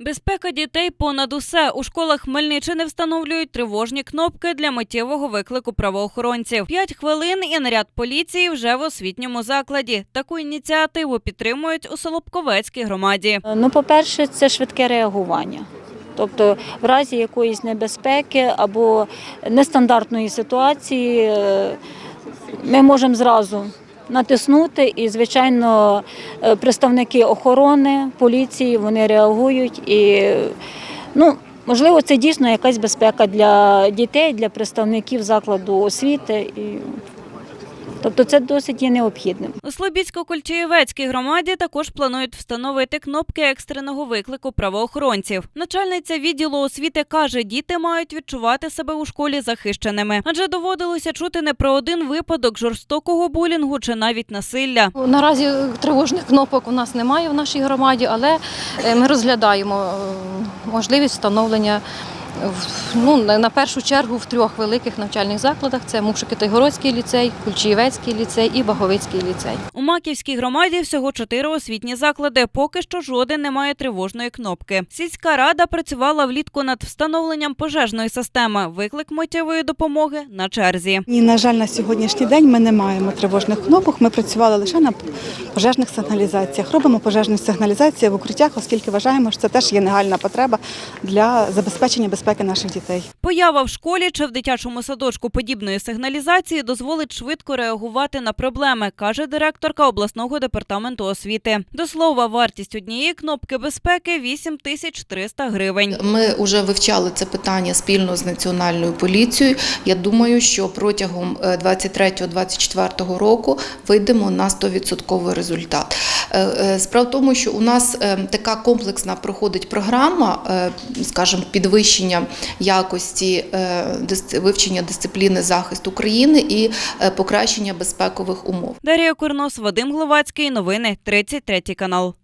Безпека дітей понад усе у школах Хмельниччини встановлюють тривожні кнопки для миттєвого виклику правоохоронців. П'ять хвилин і наряд поліції вже в освітньому закладі. Таку ініціативу підтримують у Солобковецькій громаді. Ну, по-перше, це швидке реагування. Тобто, в разі якоїсь небезпеки або нестандартної ситуації е, ми можемо зразу натиснути, і, звичайно, е, представники охорони, поліції вони реагують і ну. Можливо, це дійсно якась безпека для дітей, для представників закладу освіти. І, тобто це досить є необхідним. У Слобідсько-Кульчиєвецькій громаді також планують встановити кнопки екстреного виклику правоохоронців. Начальниця відділу освіти каже, діти мають відчувати себе у школі захищеними, адже доводилося чути не про один випадок жорстокого булінгу чи навіть насилля. Наразі тривожних кнопок у нас немає в нашій громаді, але е, ми розглядаємо е, можливість встановлення ну, на на першу чергу в трьох великих навчальних закладах: це Мукшо-Китайгородський ліцей, Кульчиєвецький ліцей і Баговицький ліцей. У Маківській громаді всього чотири освітні заклади. Поки що жоден не має тривожної кнопки. Сільська рада працювала влітку над встановленням пожежної системи. Виклик миттєвої допомоги на черзі. І, на жаль, на сьогоднішній день ми не маємо тривожних кнопок. Ми працювали лише на пожежних сигналізаціях. Робимо пожежні сигналізації в укриттях, оскільки вважаємо, що це теж є нагальна потреба для забезпечення безпеки наших дітей. Поява в школі чи в дитячому садочку подібної сигналізації дозволить швидко реагувати на проблеми, каже директорка обласного департаменту освіти. До слова, вартість однієї кнопки безпеки 8 тисяч 300 гривень. Ми вже вивчали це питання спільно з національною поліцією. Я думаю, що протягом е, 23-24 року вийдемо на 100% результат. Е, е, Справа в тому, що у нас е, така комплексна проходить програма, скажімо, підвищення якості вивчення дисципліни захист України і покращення безпекових умов. Дарія Курнос, Вадим Гловацький. Новини 33 канал.